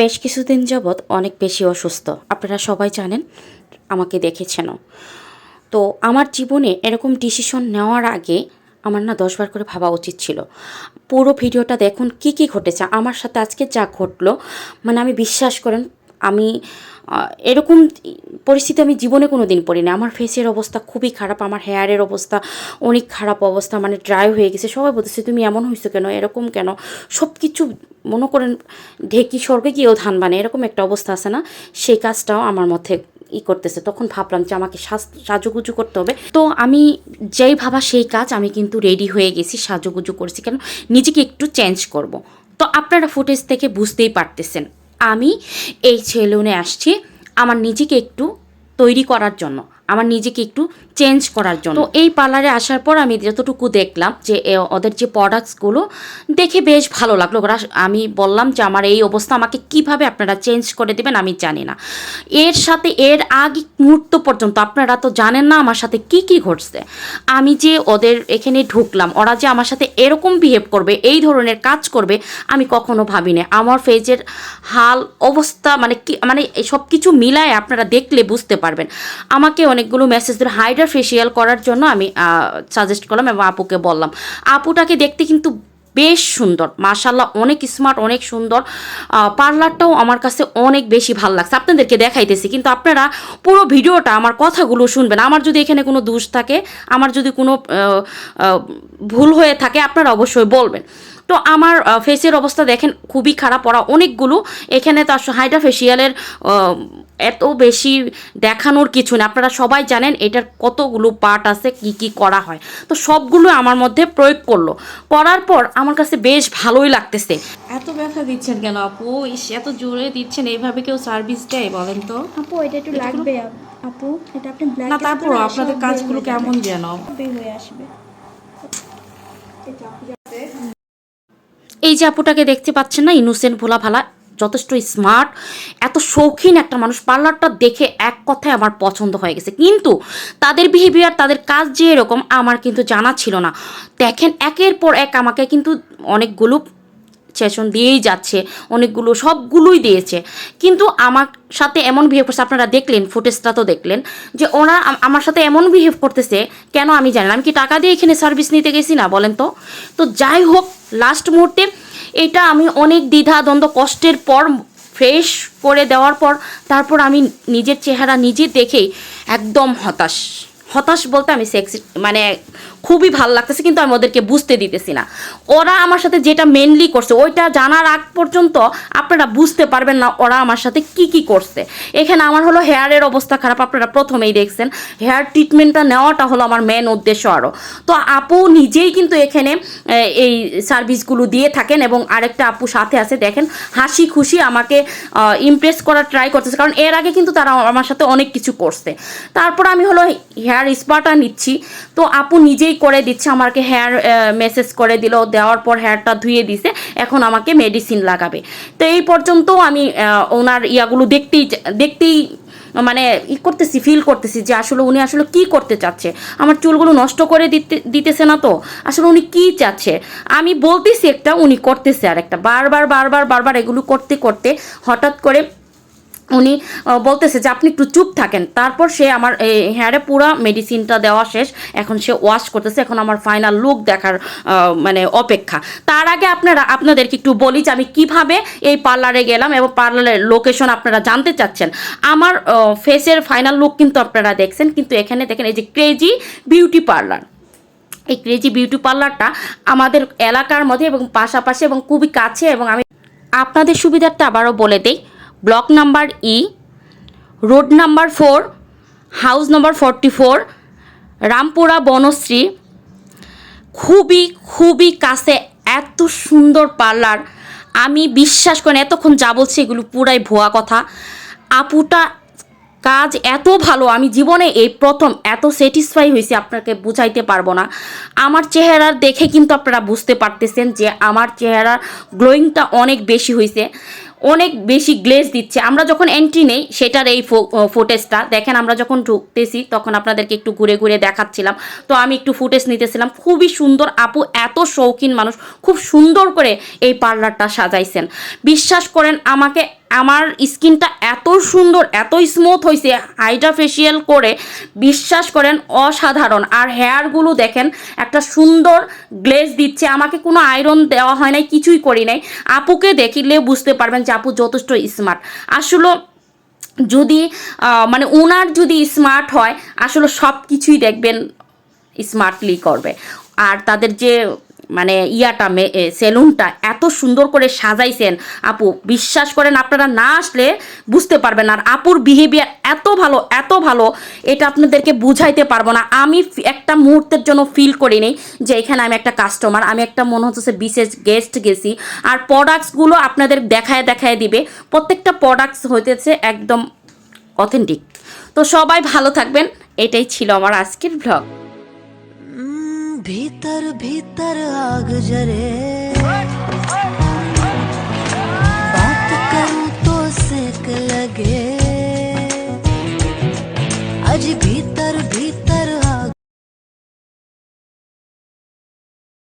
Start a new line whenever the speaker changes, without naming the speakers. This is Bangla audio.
বেশ কিছুদিন যাবৎ অনেক বেশি অসুস্থ। আপনারা সবাই জানেন, আমাকে দেখেছেনও। তো আমার জীবনে এরকম ডিসিশন নেওয়ার আগে আমার না দশবার করে ভাবা উচিত ছিল। পুরো ভিডিওটা দেখুন কি কি ঘটেছে, আমার সাথে আজকে যা ঘটলো মানে আমি বিশ্বাস করেন আমি এরকম পরিস্থিতি আমি জীবনে কোনো দিন পড়িনি। আমার ফেসের অবস্থা খুবই খারাপ, আমার হেয়ারের অবস্থা অনেক খারাপ অবস্থা মানে ড্রাই হয়ে গেছে। সবাই বলতেছে, তুমি এমন হয়েছো কেন? এরকম কেন? সব কিছু মনে করেন, ঢেকি স্বর্গে গিয়েও ধান বানে, এরকম একটা অবস্থা আছে না? সেই কাজটাও আমার মধ্যে ই করতেছে। তখন ভাবলাম যে আমাকে সাজ- সাজুগুজু করতে হবে। তো আমি যেই ভাবা সেই কাজ আমি কিন্তু রেডি হয়ে গেছি, সাজুগুজু করছি। কেন? নিজেকে একটু চেঞ্জ করব। তো আপনারা ফুটেজ থেকে বুঝতেই পারতেছেন। আমি এই সেলুনে আসছি আমার নিজেকে একটু তৈরি করার জন্য। আমার নিজেকে একটু চেঞ্জ করার জন্য। তো এই পার্লারে আসার পর আমি যতটুকু দেখলাম যে ওদের যে প্রোডাক্টসগুলো দেখে বেশ ভালো লাগল। ওরা আমি বললাম যে, আমার এই অবস্থা আমাকে কীভাবে আপনারা চেঞ্জ করে দেবেন আমি জানি না। এর সাথে, এর আগে মুহূর্ত পর্যন্ত, আপনারা তো জানেন না আমার সাথে কি কি ঘটছে। আমি যে ওদের এখানে ঢুকলাম, ওরা যে আমার সাথে এরকম বিহেভ করবে, এই ধরনের কাজ করবে, আমি কখনো ভাবি ভাবিনি। আমার ফেজের হাল, অবস্থা মানে কি মানে সব কিছু মিলায় আপনারা দেখলে বুঝতে পারবেন। আমাকে অনেকগুলো মেসেজ ধরে হাইডার ফেসিয়াল করার জন্য আমি সাজেস্ট করলাম এবং আপুকে বললাম। আপুটাকে দেখতে কিন্তু বেশ সুন্দর। মাশাল্লাহ অনেক স্মার্ট অনেক সুন্দর। পার্লারটাও আমার কাছে অনেক বেশি ভালো লাগছে। আপনাদেরকে দেখাইতেছি, কিন্তু আপনারা পুরো ভিডিওটা, আমার কথাগুলো শুনবেন। আমার যদি এখানে কোনো দোষ থাকে, আমার যদি কোনো ভুল হয়ে থাকে, আপনারা অবশ্যই বলবেন। তো আমার ফেসের অবস্থা দেখেন খুবই খারাপ। ওরা অনেকগুলো এখানে তো আসলে হাইড্রা ফেসিয়ালের এত বেশি দেখানোর কিছু না। আপনারা সবাই জানেন এটার কতগুলো পার্ট আছে কি কি করা হয়। তো সবগুলো আমার মধ্যে প্রয়োগ করল। করার পর আমার কাছে বেশ ভালোই লাগতেছে।
এত ব্যথা দিচ্ছেন কেন আপু? ইস এত জোরে দিচ্ছেন এইভাবে কেউ সার্ভিস দেয় বলেন তো?
আপু এটা একটু লাগবে। আপু এটা আপনি ব্ল্যাক
না তারপর আপনাদের কাজগুলো কেমন যেন?
হয়ে আসবে।
এই যে আপুটাকে দেখতে পাচ্ছেন না, ইনোসেন্ট ভোলা ভালা যথেষ্ট স্মার্ট, এত শৌখিন একটা মানুষ, পার্লারটা দেখে এক কথায় আমার পছন্দ হয়ে গেছে। কিন্তু তাদের বিহেভিয়ার তাদের কাজ যে এরকম, আমার কিন্তু জানা ছিল না। দেখেন, একের পর এক আমাকে কিন্তু অনেকগুলো সেশন দিয়েই যাচ্ছে, অনেকগুলো সবগুলোই দিয়েছে। কিন্তু আমার সাথে এমন বিহেভ করছে, আপনারা দেখলেন ফুটেজটা তো দেখলেন, যে ওরা আমার সাথে এমন বিহেভ করতেছে, কেন আমি জানি না, আমি কি টাকা দিয়ে এখানে সার্ভিস নিতে গেছি না, বলেন তো? তো যাই হোক লাস্ট মুহূর্তে এটা আমি অনেক দ্বিধা, দ্বন্দ্ব, কষ্টের পর ফ্রেশ করে দেওয়ার পর, তারপর আমি নিজের চেহারা নিজে দেখেই একদম হতাশ। হতাশ বলতে আমি সেক্সি মানে খুবই ভালো লাগতেছে, কিন্তু আমি ওদেরকে বুঝতে দিতেছি না। ওরা আমার সাথে যেটা মেনলি করছে, ওইটা জানার আগ পর্যন্ত আপনারা বুঝতে পারবেন না ওরা আমার সাথে কি কি করছে। এখানে আমার হলো হেয়ারের অবস্থা খারাপ, আপনারা প্রথমেই দেখছেন। হেয়ার ট্রিটমেন্টটা নেওয়াটা হলো আমার মেন উদ্দেশ্য আরও তো আপু নিজেই কিন্তু এখানে এই সার্ভিসগুলো দিয়ে থাকেন এবং আরেকটা আপু সাথে আছে, দেখেন, হাসি খুশি আমাকে ইমপ্রেস করার ট্রাই করতেছে। কারণ এর আগে কিন্তু তারা আমার সাথে অনেক কিছু করছে। তারপর আমি হলো হেয়ার স্পাটা নিচ্ছি। তো আপু নিজেই করে দিচ্ছে, আমাকে হেয়ার মেসেজ করে দিল, দেওয়ার পর হেয়ারটা ধুয়ে দিছে, এখন আমাকে মেডিসিন লাগাবে। তো এই পর্যন্ত আমি ওনার ইয়াগুলো দেখতেই দেখতেই মানে ই করতেছি ফিল করতেছি যে আসলে উনি আসলে কি করতে চাচ্ছে। আমার চুলগুলো নষ্ট করে দিতে, দিতেছে না তো, আসলে উনি কি চাচ্ছে? আমি বলতেছি একটা, উনি করতেছে আর একটা বারবার বারবার বারবার এগুলো করতে করতে হঠাৎ করে উনি বলতেছে যে আপনি একটু চুপ থাকেন। তারপর সে আমার হেয়ারে পুরো মেডিসিনটা দেওয়া শেষ। এখন সে ওয়াশ করতেছে। এখন আমার ফাইনাল লুক দেখার মানে অপেক্ষা। তার আগে আপনারা, আপনাদেরকে একটু বলি যে আমি কীভাবে এই পার্লারে গেলাম এবং পার্লারের লোকেশন আপনারা জানতে চাচ্ছেন। আমার ফেসের ফাইনাল লুক কিন্তু আপনারা দেখছেন। কিন্তু এখানে দেখেন এই যে ক্রেজি বিউটি পার্লার এই ক্রেজি বিউটি পার্লারটা আমাদের এলাকার মধ্যে এবং পাশাপাশি এবং খুবই কাছে এবং আমি আপনাদের সুবিধার্থে আবারও বলে দেই block number E road number four house number forty four Rampura Banasree. খুবই খুবই কাছে এত সুন্দর পার্লার। আমি বিশ্বাস করেন, এতক্ষণ যা বলছি এগুলো পুরাই ভুয়া কথা। আপুটা কাজ এত ভালো, আমি জীবনে এই প্রথম এত স্যাটিসফাই হয়েছি, আপনাকে বুঝাইতে পারব না। আমার চেহারা দেখে কিন্তু আপনারা বুঝতে পারতেছেন যে আমার চেহারার গ্লোয়িংটা অনেক বেশি হয়েছে। অনেক বেশি গ্লেজ দিচ্ছে। আমরা যখন এন্ট্রি নেই, সেটার এই ফুটেজটা দেখেন আমরা যখন ঢুকতেছি, তখন আপনাদেরকে একটু ঘুরে ঘুরে দেখাচ্ছিলাম। তো আমি একটু ফুটেজ নিতেছিলাম। খুবই সুন্দর আপু, এত শৌখিন মানুষ, খুব সুন্দর করে এই পার্লারটা সাজাইছেন। বিশ্বাস করেন, আমাকে আমার স্কিনটা এত সুন্দর, এত স্মুথ হয়েছে হাইড্রা ফেসিয়াল করে বিশ্বাস করেন অসাধারণ। আর হেয়ারগুলো দেখেন, একটা সুন্দর গ্লেজ দিচ্ছে। আমাকে কোনো আয়রন দেওয়া হয় নাই, কিছুই করি নাই। আপুকে দেখিলে বুঝতে পারবেন যে আপু যথেষ্ট স্মার্ট আসলে যদি মানে ওনার যদি স্মার্ট হয়, আসলে সব কিছুই দেখবেন স্মার্টলি করবে। আর তাদের যে মানে ইয়াটা সেলুনটা এত সুন্দর করে সাজাইছেন, আপু। বিশ্বাস করেন, আপনারা না আসলে বুঝতে পারবেন আর আপুর বিহেভিয়ার এত ভালো এত ভালো, এটা আপনাদেরকে বুঝাইতে পারব না। আমি একটা মুহূর্তের জন্য ফিল করিনি যে এখানে আমি একটা কাস্টমার আমি একটা মনে হচ্ছে বিশেষ গেস্ট গেছি। আর প্রোডাক্টসগুলো আপনাদের দেখায় দেখায় দিবে। প্রত্যেকটা প্রোডাক্টস হইতেছে একদম অথেন্টিক তো সবাই ভালো থাকবেন। এটাই ছিল আমার আজকের ব্লগ
भीतर भीतर आग जरे।